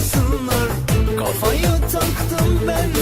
alsınlar Kafayı taktım ben.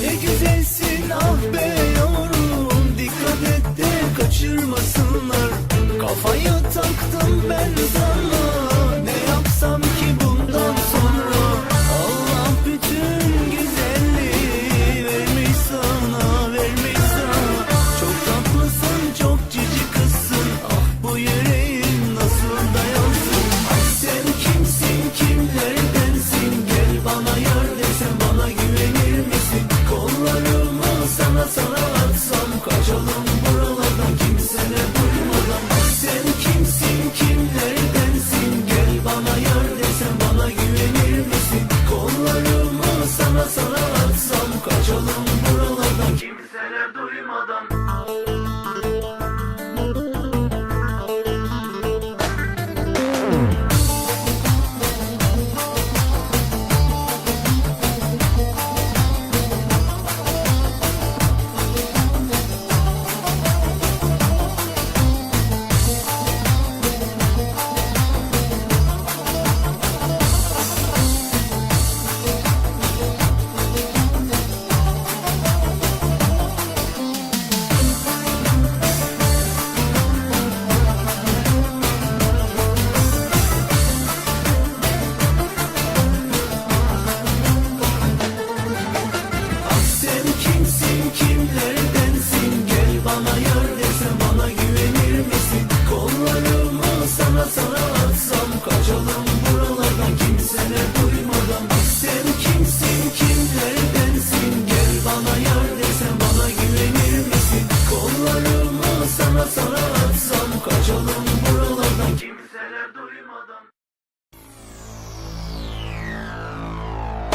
Ne güzelsin ah be yavrum. Dikkat et de kaçırmasınlar. Kafaya taktım ben sana alone.